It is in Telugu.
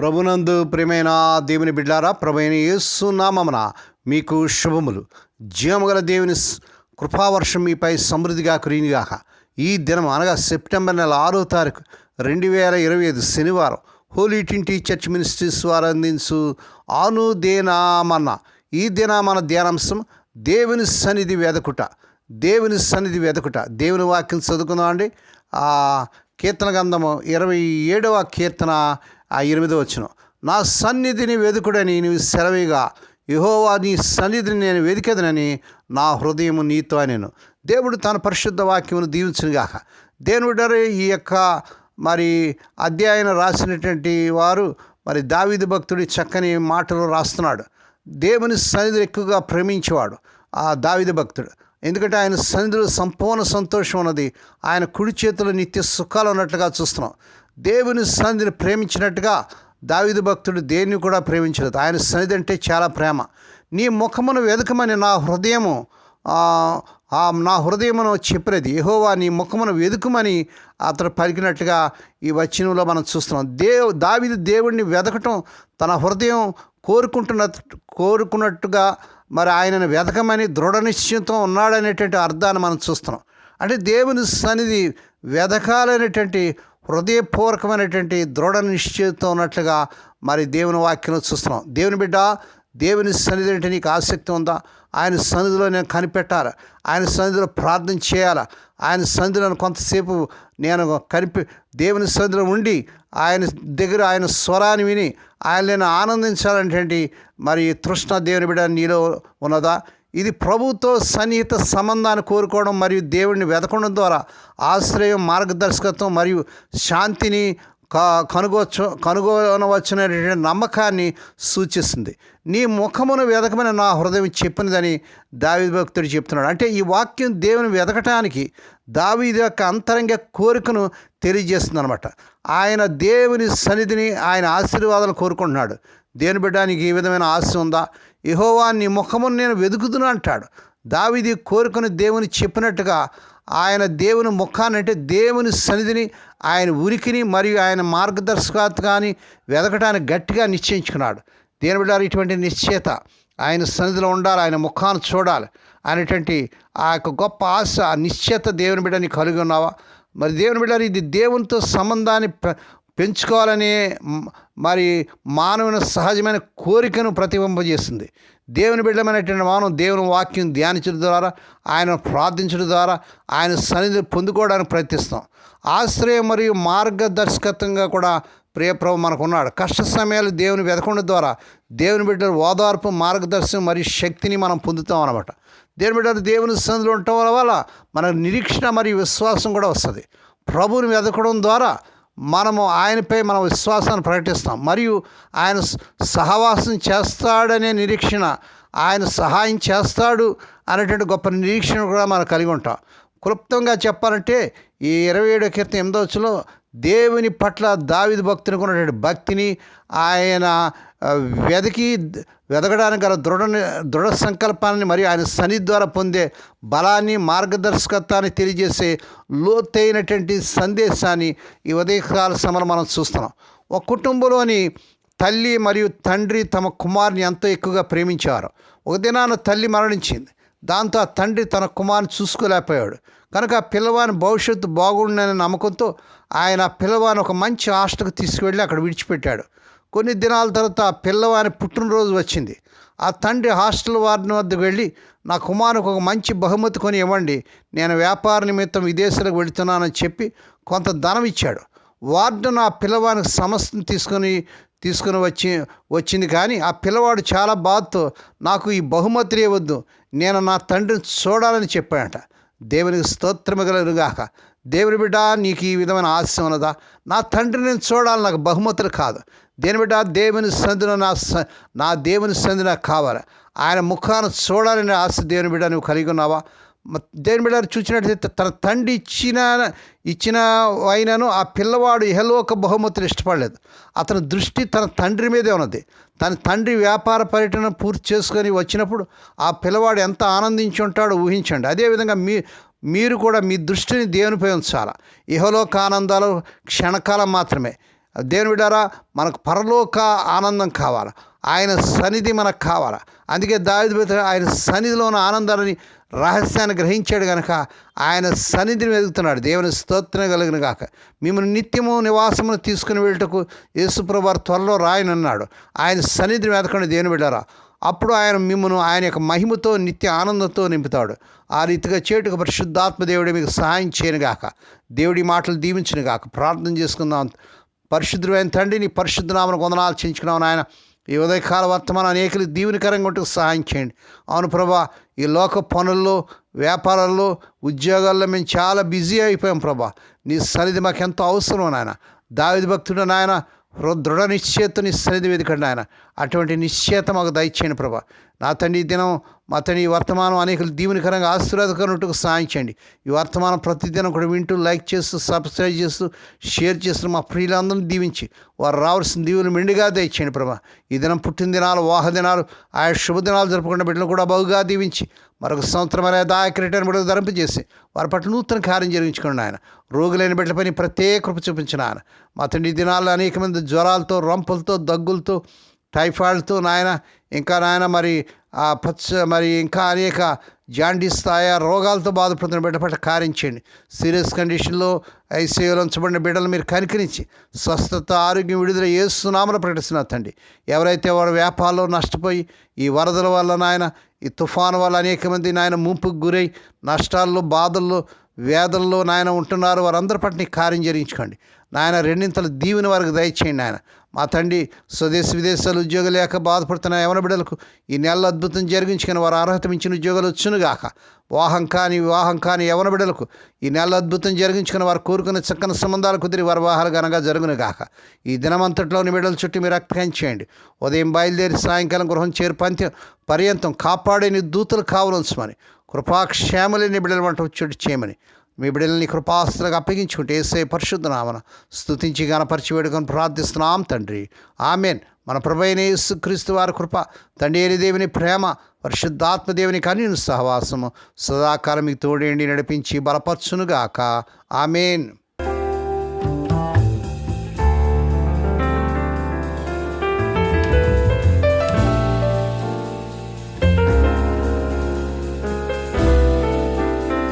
ప్రభునందు ప్రేమైన దేవుని బిడ్డారా ప్రభైన యేసు నామమున మీకు శుభములు. జీవముగల దేవుని కృపావర్షం మీపై సమృద్ధిగా కురినిగాక ఈ దినం అనగా సెప్టెంబర్ నెల ఆరో తారీఖు రెండు వేల ఇరవై ఐదు శనివారం హోలీ టింటి చర్చ్ మినిస్ట్రీస్ వారు అందించు ఆను దేనామన్న ఈ దినామన ధ్యానాంశం దేవుని సన్నిధి వెదకుట దేవుని సన్నిధి వెదకుట. దేవుని వాక్యం చదువుకుందాం అండి కీర్తన గంధము ఇరవై ఏడవ కీర్తన ఆ ఎనిమిదో వచ్చిన నా సన్నిధిని వెదుకుడని నీవు సెలవిగా. యహోవా నీ సన్నిధిని నేను వెదికెదనని నా హృదయం నీతో నేను దేవుడు తన పరిశుద్ధ వాక్యమును దీవించునుగాక. దేవుడరే ఈ యొక్క మరి అధ్యాయనం రాసినటువంటి వారు మరి దావిది భక్తుడి చక్కని మాటలు రాస్తున్నాడు. దేవుని సన్నిధిని ఎక్కువగా ప్రేమించేవాడు ఆ దావిద భక్తుడు. ఎందుకంటే ఆయన సన్నిధిలో సంపూర్ణ సంతోషం ఉన్నది. ఆయన కుడి చేతిలో నిత్య సుఖాలు ఉన్నట్లుగా చూస్తున్నాం. దేవుని సన్నిధిని ప్రేమించినట్టుగా దావిద భక్తుడు దేన్ని కూడా ప్రేమించలేదు. ఆయన సన్నిధి అంటే చాలా ప్రేమ. నీ ముఖమును వెదకమని నా హృదయము నా హృదయమును చెప్పినది యెహోవా నీ ముఖమును వెదుకుమని అతడు పలికినట్టుగా ఈ వచనంలో మనం చూస్తున్నాం. దేవ్ దావిది దేవుడిని వెదకటం తన హృదయం కోరుకుంటున్న కోరుకున్నట్టుగా మరి ఆయనను వెదకమని దృఢ నిశ్చయంతో ఉన్నాడనేటువంటి అర్థాన్ని మనం చూస్తున్నాం. అంటే దేవుని సన్నిధి వెదకాలనేటువంటి హృదయపూర్వకమైనటువంటి దృఢ నిశ్చయంతో ఉన్నట్లుగా మరి దేవుని వాక్యం చూస్తున్నాం. దేవుని బిడ్డ దేవుని సన్నిధి అంటే నీకు ఆసక్తి ఉందా? ఆయన సన్నిధిలో నేను కనిపెట్టాలి? ఆయన సన్నిధిలో ప్రార్థన చేయాలా? ఆయన సన్నిధిలో కొంతసేపు నేను కనిపి దేవుని సన్నిధిలో ఉండి ఆయన దగ్గర ఆయన స్వరాన్ని విని ఆయన నేను ఆనందించాలంటే మరి తృష్ణ దేవుని బిడ్డ నీలో ఉన్నదా? ఇది ప్రభుతో సన్నిహిత సంబంధాన్ని కోరుకోవడం మరియు దేవుడిని వెతకడం ద్వారా ఆశ్రయం మార్గదర్శకత్వం మరియు శాంతిని క కనుగొచ్చు కనుగొనవచ్చునటువంటి నమ్మకాన్ని సూచిస్తుంది. నీ ముఖమును వెతకమని నా హృదయం చెప్పినదని దావీదు భక్తుడు చెప్తున్నాడు. అంటే ఈ వాక్యం దేవుని వెదకటానికి దావీది యొక్క అంతరంగ కోరికను తెలియజేస్తుంది అనమాట ఆయన దేవుని సన్నిధిని ఆయన ఆశీర్వాదాలు కోరుకుంటున్నాడు. దేవుని బిడ్డానికి ఈ విధమైన ఆశ ఉందా? యహోవా నీ ముఖమును నేను వెతుకుతున్నా అంటాడు. దావిది కోరుకుని దేవుని చెప్పినట్టుగా ఆయన దేవుని ముఖాన్ని అంటే దేవుని సన్నిధిని ఆయన ఉనికిని మరియు ఆయన మార్గదర్శకత్వాన్ని వెదకడానికి గట్టిగా నిశ్చయించుకున్నాడు. దేని బిడ్డారు? ఇటువంటి నిశ్చయత ఆయన సన్నిధిలో ఉండాలి ఆయన ముఖాన్ని చూడాలి అనేటువంటి ఆ యొక్క గొప్ప ఆశ ఆ నిశ్చయత దేవుని బిడ్డని కలిగి ఉన్నావా? మరి దేవుని బిడ్డారు ఇది దేవునితో సంబంధాన్ని పెంచుకోవాలనే మరి మానవుని సహజమైన కోరికను ప్రతిబింబజేస్తుంది దేవుని బిడ్డమైనటువంటి మానవం దేవుని వాక్యం ధ్యానించడం ద్వారా ఆయన ప్రార్థించడం ద్వారా ఆయన సన్నిధి పొందుకోవడానికి ప్రయత్నిస్తాం. ఆశ్రయం మరియు మార్గదర్శకత్వంగా కూడా ప్రియప్రభు మనకు ఉన్నాడు కష్ట సమయాలు దేవుని వెతకుండా ద్వారా దేవుని బిడ్డల ఓదార్పు మార్గదర్శనం మరియు శక్తిని మనం పొందుతాం అనమాట దేవుని బిడ్డలు దేవుని సన్నిధిలో ఉండటం వల్ల మనకు నిరీక్షణ మరియు విశ్వాసం కూడా వస్తుంది. ప్రభువుని వెతకడం ద్వారా మనము ఆయనపై మన విశ్వాసాన్ని ప్రకటిస్తాం. మరియు ఆయన సహవాసం చేస్తాడనే నిరీక్షణ ఆయన సహాయం చేస్తాడు అనేటువంటి గొప్ప నిరీక్షణ కూడా మనం కలిగి ఉంటాం. క్లుప్తంగా చెప్పాలంటే ఈ ఇరవై ఏడో కీర్తన ఎనిమిదవచ్చులో దేవుని పట్ల దావిది భక్తునికి ఉన్నటువంటి భక్తిని ఆయన వెదకి వెదకడానికి గల దృఢ దృఢ సంకల్పాన్ని మరియు ఆయన సన్నిధి ద్వారా పొందే బలాన్ని మార్గదర్శకత్వాన్ని తెలియజేసే లోతైనటువంటి సందేశాన్ని ఈ ఉదయకాల సమరం మనం చూస్తున్నాం. ఒక కుటుంబంలోని తల్లి మరియు తండ్రి తమ కుమారుని ఎంతో ఎక్కువగా ప్రేమించారు ఒక దినాన తల్లి మరణించింది. దాంతో ఆ తండ్రి తన కుమారుని చూసుకోలేకపోయాడు. కనుక ఆ పిల్లవాని భవిష్యత్తు బాగుండని నమ్మకంతో ఆయన ఆ పిల్లవాని ఒక మంచి హాస్టల్కి తీసుకువెళ్ళి అక్కడ విడిచిపెట్టాడు. కొన్ని దినాల తర్వాత ఆ పిల్లవాని పుట్టినరోజు వచ్చింది. ఆ తండ్రి హాస్టల్ వారిని వద్దకు వెళ్ళి నా కుమారుకు ఒక మంచి బహుమతి కొని ఇవ్వండి. నేను వ్యాపార నిమిత్తం విదేశాలకు వెళుతున్నానని చెప్పి కొంత ధనం ఇచ్చాడు. వార్డు నా పిల్లవానికి సమస్యను తీసుకొని తీసుకుని వచ్చి వచ్చింది కానీ ఆ పిల్లవాడు చాలా బాధతో నాకు ఈ బహుమతి ఇవ్వద్దు నేను నా తండ్రిని చూడాలని చెప్పాడట. దేవునికి స్తోత్రమగలరుగాక దేవుని బిడ్డ నీకు ఈ విధమైన ఆశ ఉన్నదా? నా తండ్రిని నేను చూడాలి నాకు బహుమతులు కాదు. దేని బిడ్డ? దేవుని సంధిలో నా స- నా దేవుని సంధి నాకు కావాలి. ఆయన ముఖాన్ని చూడాలనే ఆశ దేవుని బిడ్డ నువ్వు కలిగి ఉన్నావా? దేని దేవుని బిడ్డ చూసినట్లయితే తన తండ్రి ఇచ్చిన ఇచ్చిన అయినను ఆ పిల్లవాడు ఒక బహుమతులు ఇష్టపడలేదు. అతని దృష్టి తన తండ్రి మీదే ఉన్నది. తన తండ్రి వ్యాపార పర్యటన పూర్తి చేసుకొని వచ్చినప్పుడు ఆ పిల్లవాడు ఎంత ఆనందించి ఉంటాడో ఊహించండి. అదేవిధంగా మీ మీరు కూడా మీ దృష్టిని దేవునిపై ఉంచాలా? ఇహలోక ఆనందాలు క్షణకాలం మాత్రమే. దేవుని విడారా మనకు పరలోక ఆనందం కావాలా? ఆయన సన్నిధి మనకు కావాలా? అందుకే దావిది ఆయన సన్నిధిలో ఉన్న ఆనందాన్ని రహస్యాన్ని గ్రహించాడు కనుక ఆయన సన్నిధిని వెతుకుతున్నాడు. దేవుని స్తోత్రం కలిగిన కాక మిమ్మల్ని నిత్యము నివాసమును తీసుకుని వెళ్ళటకు యేసుప్రభు త్వరలో రాయనన్నాడు. ఆయన సన్నిధిని వెతకండి దేవుని బిడ్డారా. అప్పుడు ఆయన మిమ్మను ఆయన యొక్క మహిమతో నిత్య ఆనందంతో నింపుతాడు. ఆ రీతిగా చేటుకు పరిశుద్ధాత్మ దేవుడే మీకు సహాయం చేయను గాక దేవుడి మాటలు దీవించనుగాక. ప్రార్థన చేసుకుందాం. పరిశుద్ధమైన తండ్రి నీ పరిశుద్ధ నామను వందనాలు ఆయన ఈ ఉదయకాల వర్తమానం అనేకలు దీవెనికరంగా ఉంటూ సహాయం చేయండి. అవును ప్రభా ఈ లోక పనుల్లో వ్యాపారాల్లో ఉద్యోగాల్లో మేము చాలా బిజీ అయిపోయాం ప్రభా. నీ సన్నిధి మాకు ఎంతో అవసరం నాయన? దావిది భక్తుడు నాయన దృఢ నిశ్చేతని సన్నిధి వెతకండి ఆయన. అటువంటి నిశ్చయత మాకు దయచేయండి ప్రభా. నా తండ్రి ఈ దినం మా తండ్రి ఈ వర్తమానం అనేకలు దీవెనకరంగా ఆశీర్వాదకరట్టుకు సహాయం చేయండి. ఈ వర్తమానం ప్రతిదినం కూడా వింటూ లైక్ చేస్తూ సబ్స్క్రైబ్ చేస్తూ షేర్ చేస్తూ మా ప్రియులందరినీ దీవించి వారు రావాల్సిన దీవులు మెండుగా దయచేయండి ప్రభా. ఈ దినం పుట్టిన దినాలు వాహ దినాలు ఆయా శుభదినాలు జరుపుకున్న బిడ్డలు కూడా బహుగా దీవించి మరొక సంవత్సరం అనే దాయక రిటర్న్ బిడ్డలు ధరింపజేసి వారి పట్ల నూతన కార్యం జరిగించుకోండి ఆయన రోగులైన బిడ్డలపై ప్రత్యేక కృప చూపించిన ఆయన. మా తండ్రి ఈ దినాల్లో అనేక మంది జ్వరాలతో రొంపులతో దగ్గులతో టైఫాయిడ్తో నాయన ఇంకా నాయన మరి ఆ పచ్చ మరి ఇంకా అనేక జాండీస్ ఆయా రోగాలతో బాధపడుతున్న బిడ్డ పట్ల కార్యం చేయండి. సీరియస్ కండిషన్లో ఐసీయూలో ఉంచబడిన బిడ్డలు మీరు కనికరించి స్వస్థత ఆరోగ్యం విడుదల ఏస్తున్నామని ప్రకటిస్తున్నారు తండ్రి. ఎవరైతే వారి వ్యాపారంలో నష్టపోయి ఈ వరదల వల్ల నాయన ఈ తుఫాను వల్ల అనేక మంది నాయన ముంపుకు గురై నష్టాల్లో బాధల్లో వేదల్లో నాయన ఉంటున్నారు. వారందరి పట్ల కార్యం జరించుకోండి నాయన రెండింతలు దీవెని వారికి దయచేయండి నాయన. మా తండ్రి స్వదేశ విదేశాలు ఉద్యోగం లేక బాధపడుతున్న యవన బిడ్డలకు ఈ నెలలో అద్భుతం జరిగించుకుని వారు అర్హత మించిన ఉద్యోగాలు వచ్చునుగాక. వాహం కాని వివాహం కాని యవన బిడ్డలకు ఈ నెల అద్భుతం జరిగించుకుని వారు కోరుకున్న చక్కని సంబంధాలు కుదిరి వారి వివాహాలు ఘనంగా జరుగునుగాక. ఈ దినమంతట్లోని బిడ్డల చుట్టూ మీరు రక్తం చేయండి. ఉదయం బయలుదేరి సాయంకాలం గృహం చేరు పంత్యం పర్యంతం కాపాడేని దూతలు కావలసమని కృపాక్షేమలేని బిడ్డల వంట చోటు చేయమని మీ బిడ్డల్ని కృపాస్తులకు అప్పగించుకుంటే ఏసే పరిశుద్ధనామన స్థుతించి స్తుతించి గణపరిచి వేడుకొని ప్రార్థిస్తున్నాం తండ్రి. ఆమెన్. మన ప్రభైన యేసుక్రీస్తు వారి కృప తండ్రి అయిన దేవుని ప్రేమ పరిశుద్ధాత్మ దేవుని కన్యను సహవాసము సదాకాలం మీకు తోడేండి నడిపించి బలపరచునుగాక. ఆమెన్.